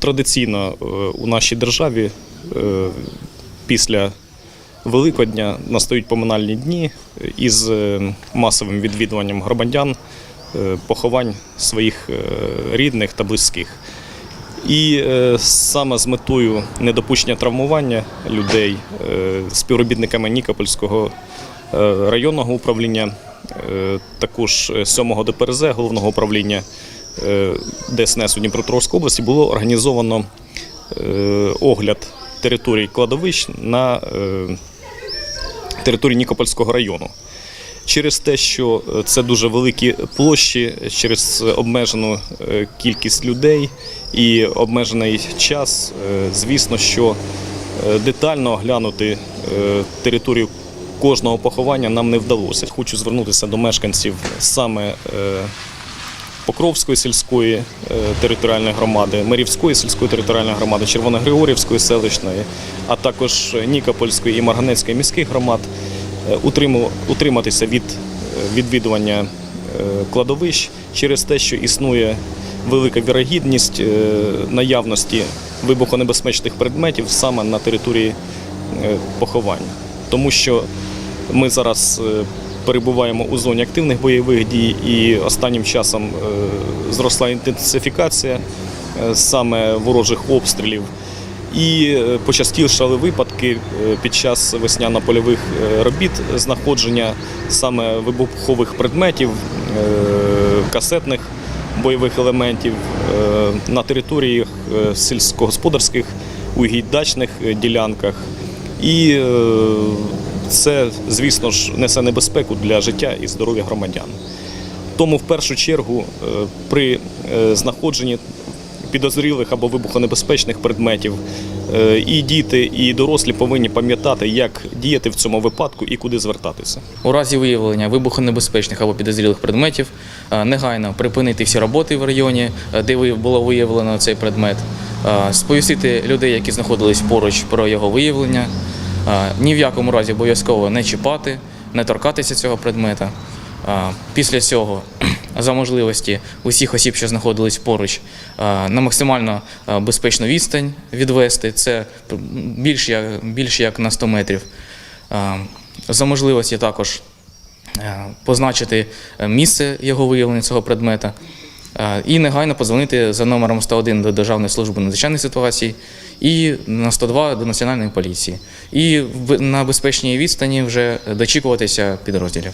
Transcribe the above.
Традиційно е, у нашій державі е, після Великодня настають поминальні дні із е, масовим відвідуванням громадян поховань своїх рідних та близьких. І саме з метою недопущення травмування людей співробітниками Нікопольського районного управління, також 7-го ДПРЗ головного управління ДСНС у Дніпропетровській області було організовано е, огляд територій кладовищ на е, території Нікопольського району. Через те, що е, це дуже великі площі, через обмежену е, кількість людей і обмежений час, е, звісно, що е, детально оглянути е, територію кожного поховання нам не вдалося. Хочу звернутися до мешканців саме е, Покровської сільської е, територіальної громади, Мирівської сільської територіальної громади, Червоногригорівської селищної, а також Нікопольської і Марганецької міських громад е, утриматися від е, відвідування кладовищ через те, що існує велика вірогідність наявності вибухонебезпечних предметів саме на території поховань. Тому що ми зараз перебуваємо у зоні активних бойових дій, і останнім часом е, зросла інтенсифікація е, саме ворожих обстрілів. І е, почастішали випадки під час весняно-польових робіт знаходження саме вибухових предметів, касетних бойових елементів на територіях сільськогосподарських угідь дачних е, ділянках. І це, звісно ж, несе небезпеку для життя і здоров'я громадян. Тому в першу чергу е, при е, знаходженні підозрілих або вибухонебезпечних предметів е, і діти, і дорослі повинні пам'ятати, як діяти в цьому випадку і куди звертатися. У разі виявлення вибухонебезпечних або підозрілих предметів негайно припинити всі роботи в районі, де було виявлено цей предмет, сповістити людей, які знаходились поруч про його виявлення, ні в якому разі обов'язково не чіпати, не торкатися цього предмета. Після цього, за можливості усіх осіб, що знаходились поруч, на максимально безпечну відстань відвести. Це більш як, більш як на 100 метрів. За можливості також позначити е, місце його виявлення цього предмета і негайно позвонити за номером 101 до Державної служби надзвичайних ситуацій і на 102 до Національної поліції. І на безпечній відстані вже дочікуватися підрозділів.